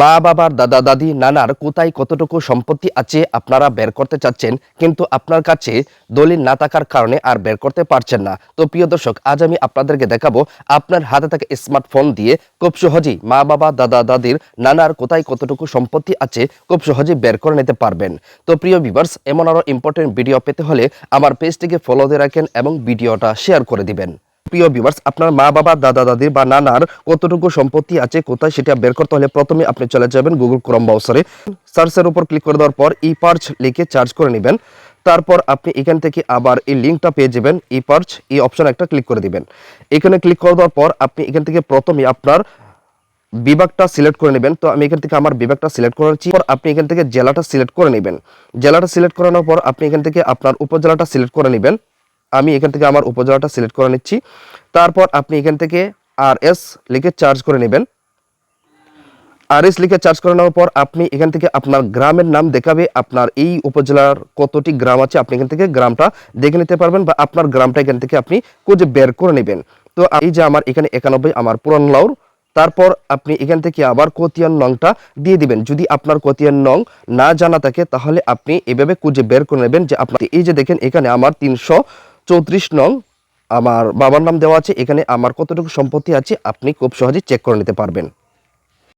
মা বাবার দাদা দাদি নানার কোথায় কতটুকু সম্পত্তি আছে আপনারা বের করতে চাচ্ছেন, কিন্তু আপনার কাছে দলিল না থাকার কারণে আর বের করতে পারছেন না। তো প্রিয় দর্শক, আজ আমি আপনাদেরকে দেখাবো আপনার হাতে থাকা স্মার্টফোন দিয়ে খুব সহজেই মা বাবা, দাদা দাদির নানার কোথায় কতটুকু সম্পত্তি আছে খুব সহজেই বের করে নিতে পারবেন। তো প্রিয় ভিভার্স এমন আরও ইম্পর্টেন্ট ভিডিও পেতে হলে আমার পেজটিকে ফলো দিয়ে রাখেন এবং ভিডিওটা শেয়ার করে দিবেন। প্রিয় ভিউয়ার্স আপনার মা বাবা, দাদা দাদির বা নানার কতটুকু সম্পত্তি আছে, কোথায় সেটা বের করতে হলে প্রথমে আপনি চলে যাবেন গুগল ক্রোম ব্রাউজারে সার্চের উপর ক্লিক করে দেওয়ার পর ই পার্চ লিখে চার্জ করে নেবেন। তারপর আপনি এখান থেকে আবার এই লিঙ্কটা পেয়ে যাবেন ই পার্চ এই অপশন একটা ক্লিক করে দিবেন। এখানে ক্লিক করে দেওয়ার পর আপনি এখান থেকে প্রথমে আপনার বিভাগটা সিলেক্ট করে নেবেন। তো আমি এখান থেকে আমার বিভাগটা সিলেক্ট করেছি পর আপনি এখান থেকে জেলাটা সিলেক্ট করে নেবেন। জেলাটা সিলেক্ট করানোর পর আপনি এখান থেকে আপনার উপজেলাটা সিলেক্ট করে নেবেন। আমি এখান থেকে আমার উপজেলাটা সিলেক্ট করে নিচ্ছি। তারপর আপনি এখান থেকে আর এস লিখে চার্জ করে নেবেন। আর এস লিখে চার্জ করে নেওয়ার পর আপনি এখান থেকে আপনার গ্রামের নাম দেখাবে, আপনার এই উপজেলার কতটি গ্রাম আছে, আপনি এখান থেকে গ্রামটা দেখে নিতে পারবেন বা আপনার গ্রামটা এখান থেকে আপনি খুঁজে বের করে নেবেন। তো এই যে আমার এখানে একানব্বই, আমার পুরান লাউর, তারপর আপনি এখান থেকে আবার কতিয়ান নংটা দিয়ে দিবেন। যদি আপনার কতিয়ান নং না জানা থাকে, তাহলে আপনি এভাবে খুঁজে বের করে নেবেন যে আপনার এই যে দেখেন, এখানে আমার তিনশো চৌত্রিশ নং আমার বাবার নাম দেওয়া আছে, এখানে আমার কতটুকু সম্পত্তি আছে, আপনি খুব সহজেই চেক করে নিতে পারবেন।